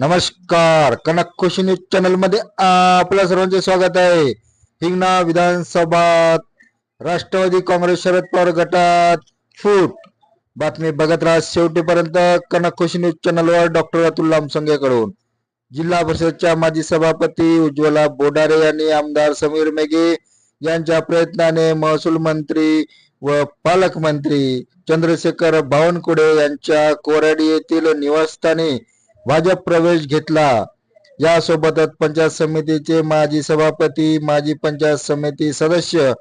नमस्कार. कनक खुशी न्यूज चॅनलमध्ये आपल्या सर्वांचे स्वागत आहे. हिंगणा विधानसभा राष्ट्रवादी काँग्रेस शरद पवार गटात फूट. बातमी बघत राहा. शेवटीपर्यंत कनक खुशी न्यूज चॅनलवर डॉक्टर अतुल लामसंगेकडून जिल्हा परिषदच्या माजी सभापती उज्ज्वला बोडारे यांनी आमदार समीर मेघे यांच्या प्रयत्नाने महसूल मंत्री व पालकमंत्री चंद्रशेखर बावनकुळे यांच्या कोराडी येथील निवासस्थानी भाजप प्रवेश घेतला. यासोबतच पंचायत समितीचे माजी सभापती माजी पंचायत समिती सदस्य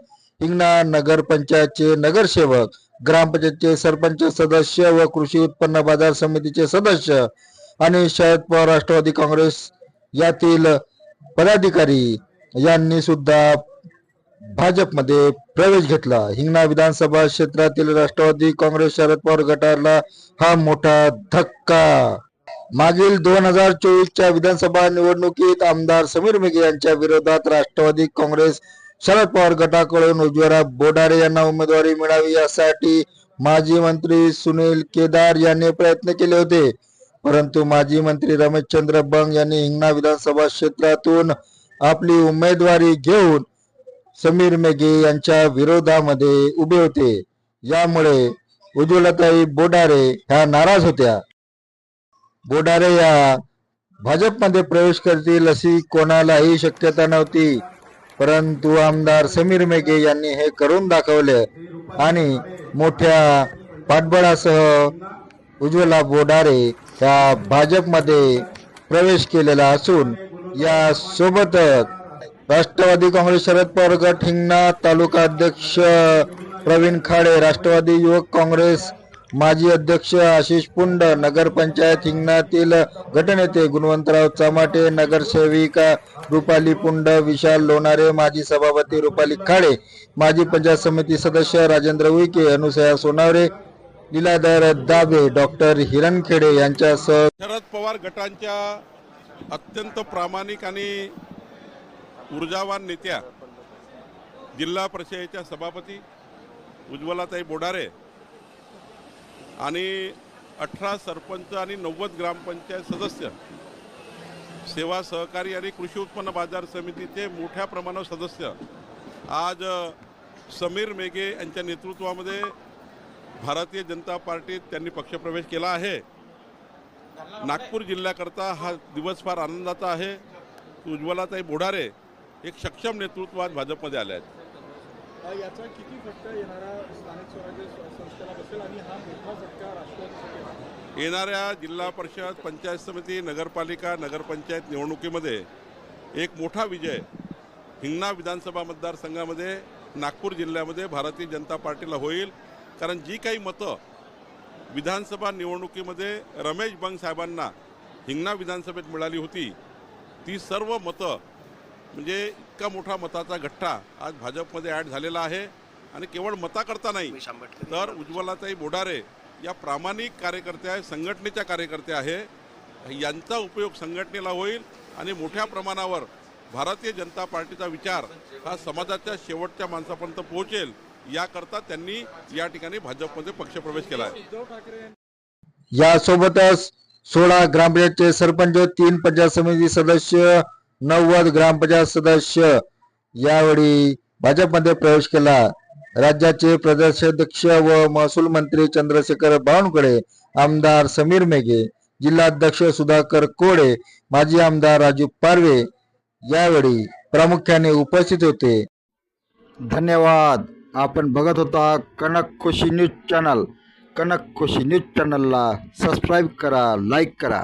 हिंगणा नगर पंचायतचे नगरसेवक ग्रामपंचायतचे सरपंच सदस्य व कृषी उत्पन्न बाजार समितीचे सदस्य आणि शरद पवार राष्ट्रवादी काँग्रेस यातील पदाधिकारी यांनी सुद्धा भाजपमध्ये प्रवेश घेतला. हिंगणा विधानसभा क्षेत्रातील राष्ट्रवादी काँग्रेस शरद पवार गटाला हा मोठा धक्का मागील दोन हजार चोवीसच्या विधानसभा निवडणुकीत आमदार समीर मेघे यांच्या विरोधात राष्ट्रवादी काँग्रेस शरद पवार गटाकडून उज्ज्वला बोडारे यांना उमेदवारी मिळावी यासाठी माजी मंत्री सुनील केदार यांनी प्रयत्न केले होते. परंतु माजी मंत्री रमेशचंद्र बंग यांनी हिंगणा विधानसभा क्षेत्रातून आपली उमेदवारी घेऊन समीर मेघे यांच्या विरोधामध्ये उभे होते. यामुळे उज्ज्वलताई बोडारे ह्या नाराज होत्या. बोडारे या भाजपमध्ये प्रवेश करतील अशी कोणालाही शक्यता नव्हती. परंतु आमदार समीर मेघे यांनी हे करून दाखवले आणि मोठ्या पाठबळासह उज्ज्वला बोडारे या भाजपमध्ये प्रवेश केलेला असून या सोबतच राष्ट्रवादी काँग्रेस शरद पवार गट हिंगणा तालुका अध्यक्ष प्रवीण खाडे राष्ट्रवादी युवक काँग्रेस माजी अध्यक्ष आशिष पुंड नगरपंचायत हिंगणातील गटनेते गुणवंतराव चमाटे नगरसेविका रुपाली पुंड विशाल लोणारे माजी सभापती रुपाली खाडे माजी पंचायत समिती सदस्य राजेंद्र उईके अनुसया सोनावरे लीलाधर दाबे डॉक्टर हिरणखेडे यांच्यासह शरद पवार गटांच्या अत्यंत प्रामाणिक आणि ऊर्जावान नेत्या जिल्हा परिषदेच्या सभापती उज्ज्वलाताई बोडारे आणि अठरा सरपंच आणि नव्वद ग्रामपंचायत सदस्य सेवा सहकारी आणि कृषी उत्पन्न बाजार समितीचे मोठ्या प्रमाणावर सदस्य. आज समीर मेघे यांच्या नेतृत्वामध्ये भारतीय जनता पार्टीत त्यांनी पक्षप्रवेश केला आहे. नागपूर जिल्ह्याकरता हा दिवस फार आनंदाचा आहे. उज्ज्वलाताई बोढारे एक सक्षम नेतृत्व आज भाजपमध्ये आले आहेत. याचा किती फटका येणारा स्थानिक स्वराज्य संस्थेला बसेल आणि हा मोठा फटका राष्ट्रवादी येणाऱ्या जिल्हा परिषद पंचायत समिती नगरपालिका नगरपंचायत निवडणुकीमध्ये एक मोठा विजय हिंगणा विधानसभा मतदारसंघामध्ये नागपूर जिल्ह्यामध्ये भारतीय जनता पार्टीला होईल. कारण जी काही मतं विधानसभा निवडणुकीमध्ये रमेश बंग साहेबांना हिंगणा विधानसभेत मिळाली होती ती सर्व मतं म्हणजे इतका मोठा मताचा गठ्ठा आज भाजपमध्ये ॲड झालेला आहे आणि केवळ मताकरता नाही तर उज्ज्वलाताई बोडारे या प्रामाणिक कार्यकर्त्या आहे संघटनेच्या कार्यकर्त्या आहे. यांचा उपयोग संघटनेला होईल आणि मोठ्या प्रमाणावर भारतीय जनता पार्टीचा विचार हा समाजाच्या शेवटच्या माणसापर्यंत पोहोचेल याकरता त्यांनी या ठिकाणी भाजपमध्ये पक्षप्रवेश केला आहे. उद्धव ठाकरे यासोबतच सोळा ग्रामपंचायतचे सरपंच तीन पंचायत समिती सदस्य नव्वद ग्रामपंचायत सदस्य यावेळी भाजपमध्ये प्रवेश केला. राज्याचे प्रदेशाध्यक्ष व महसूल मंत्री चंद्रशेखर बावनकुळे आमदार समीर मेघे जिल्हाध्यक्ष सुधाकर कोडे माजी आमदार राजू पारवे यावेळी प्रामुख्याने उपस्थित होते. धन्यवाद. आपण बघत होता Kanak Khushi news channel. Kanak Khushi news चॅनलला सबस्क्राईब करा लाईक करा.